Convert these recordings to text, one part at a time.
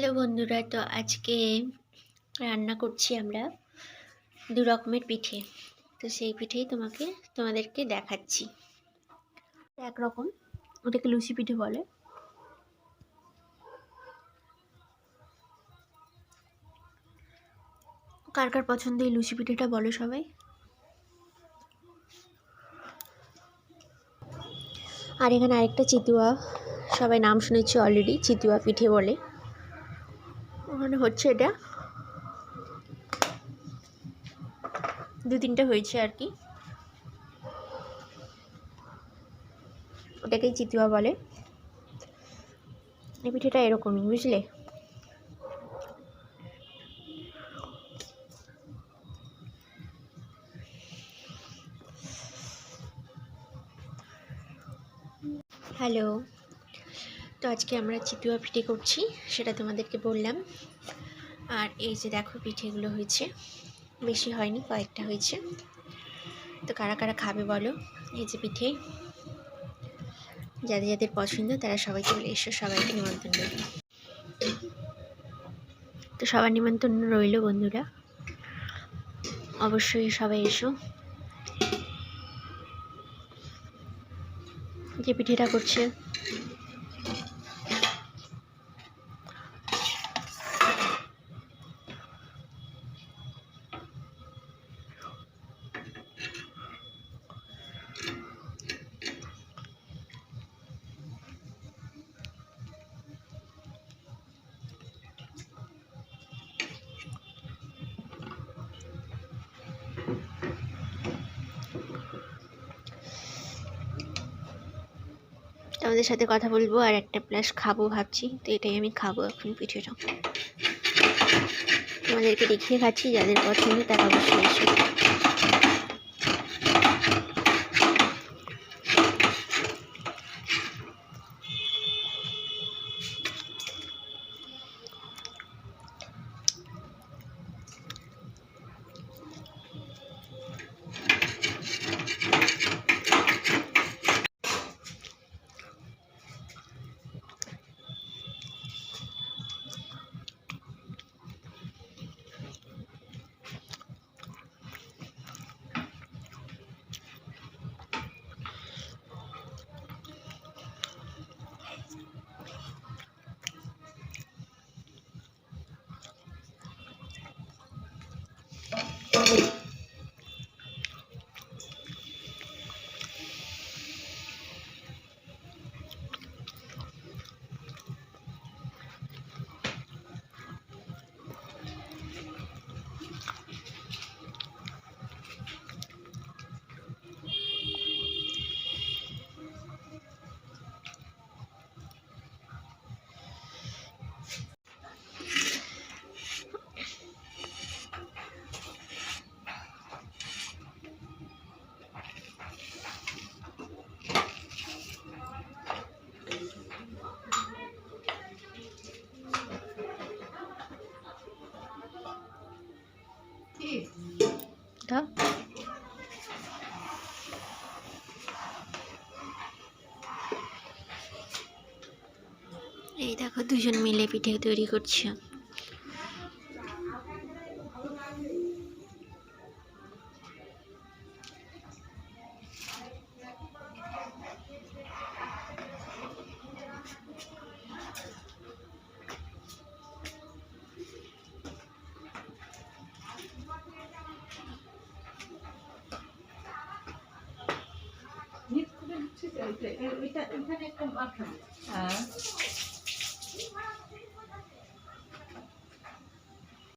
Hello বন্ধুরা, তো আজকে রান্না করছি আমরা দু রকমের পিঠে। তো সেই পিঠেই তোমাকে, তোমাদেরকে দেখাচ্ছি। একরকম ওটাকে লুচি পিঠে বলে। কার কার পছন্দ এই লুচি পিঠেটা বলো সবাই। আর এখানে আরেকটা চিতুয়া, সবাই নাম শুনেছি অলরেডি চিতুয়া পিঠে বলে। ওখানে হচ্ছে এটা। দু তিনটা হয়েছে আর কি। ওটাকেই চিতুয়া বলে। এই পিঠেটা এরকমই, বুঝলে? হ্যালো। তো আজকে আমরা চিতুয়া পিঠে করছি, সেটা তোমাদেরকে বললাম। আর এই যে দেখো পিঠেগুলো হয়েছে, বেশি হয়নি, কয়েকটা হয়েছে। তো কারা কারা খাবে বলো এই যে পিঠে? যাদের যাদের পছন্দ, তারা সবাই চলে এসো, সবাইকে নিমন্ত্রণ রইল। তো সবার নিমন্ত্রণ রইল বন্ধুরা। অবশ্যই সবাই এসো। যে পিঠেটা করছে তোমাদের সাথে কথা বলব আর একটা প্লাস খাব ভাবছি। তো এটাই আমি খাব এখন পিঠেটা। তোমাদেরকে দেখিয়ে খাচ্ছি যাদের পছন্দ তারা অবশ্যই দাও এই দেখো দুজন মিলে পিঠে তৈরি করছে।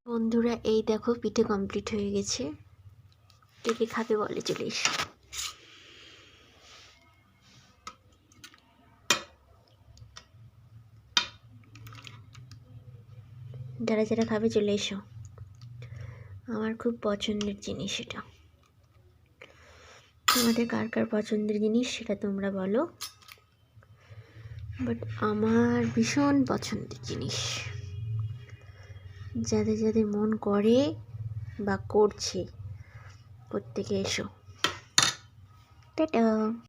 বন্ধুরা, এই দেখো, পিঠে কমপ্লিট হয়ে গেছে। কে খাবে বলে, চলে যারা যারা খাবে, চলে এসো। আমার খুব পছন্দের জিনিস এটা। তোমাদের কার কার পছন্দের জিনিস সেটা তোমরা বলো। বাট আমার ভীষণ পছন্দের জিনিস। যাদের যাদের মন করে বা করছে, প্রত্যেকে এসো। টাটা।